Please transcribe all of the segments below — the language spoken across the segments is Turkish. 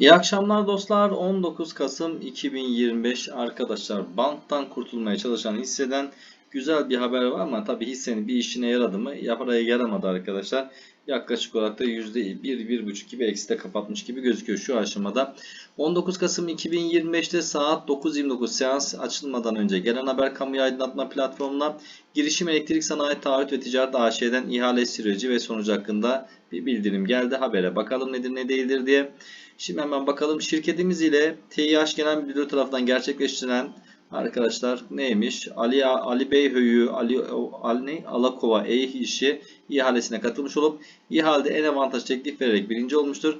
İyi akşamlar dostlar. 19 Kasım 2025 arkadaşlar banttan kurtulmaya çalışan hisseden güzel bir haber var ama tabi hissenin bir işine yaradı mı? Paraya yaramadı arkadaşlar. Yaklaşık olarak da %1-1,5 gibi ekside kapatmış gibi gözüküyor şu aşamada. 19 Kasım 2025'te saat 9.29 seans açılmadan önce gelen haber kamuya aydınlatma platformuna girişim elektrik sanayi taahhüt ve ticaret AŞ'den ihale süreci ve sonucu hakkında bir bildirim geldi. Habere bakalım nedir ne değildir diye. Şimdi hemen bakalım şirketimiz ile TİH Genel Müdürlüğü tarafından gerçekleştirilen arkadaşlar neymiş? Ali Ali Beyhöyü Ali Ali Alakova E işi ihalesine katılmış olup ihalede en avantaj teklif vererek birinci olmuştur.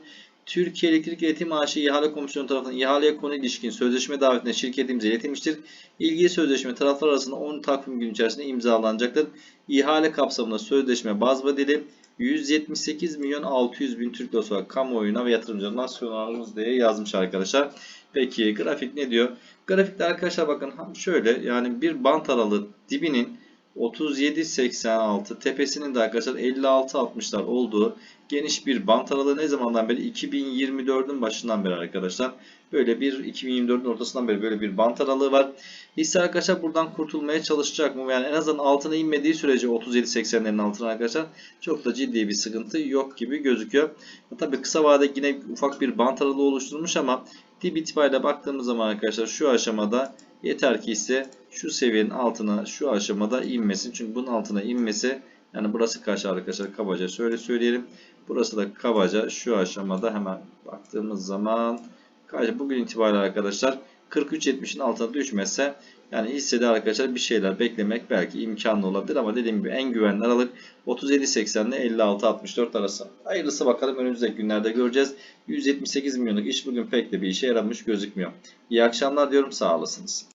Türkiye Elektrik İletim AŞ İhale Komisyonu tarafından ihaleye konu ilişkin sözleşme davetine şirketimize iletilmiştir. İlgili sözleşme taraflar arasında 10 takvim gün içerisinde imzalanacaktır. İhale kapsamında sözleşme baz vadeli 178 milyon 600 bin Türk lirası olarak kamuoyuna ve yatırımcılarına sunarız diye yazmış arkadaşlar. Peki grafik ne diyor? Grafikte arkadaşlar bakın şöyle yani bir bant aralığı dibinin 37.86 tepesinin de arkadaşlar 56.60'lar olduğu geniş bir bant aralığı ne zamandan beri 2024'ün başından beri arkadaşlar böyle bir 2024'ün ortasından beri böyle bir bant aralığı var. Hisse arkadaşlar buradan kurtulmaya çalışacak mı? Yani en azından altına inmediği sürece 37.80'lerin altına arkadaşlar çok da ciddi bir sıkıntı yok gibi gözüküyor. Tabii kısa vadede yine ufak bir bant aralığı oluşturmuş ama dip itibariyle baktığımız zaman arkadaşlar şu aşamada yeter ki ise şu seviyenin altına şu aşamada inmesin. Çünkü bunun altına inmesi yani burası kaç arkadaşlar kabaca şöyle söyleyelim. Burası da kabaca şu aşamada hemen baktığımız zaman bugün itibariyle arkadaşlar 43.70'in altına düşmezse yani hissede arkadaşlar bir şeyler beklemek belki imkanlı olabilir ama dediğim gibi en güvenli aralık 37.80 ile 56.64 arası. Hayırlısı bakalım önümüzdeki günlerde göreceğiz. 178 milyonluk iş bugün pek de bir işe yaramış gözükmüyor. İyi akşamlar diyorum sağ olasınız.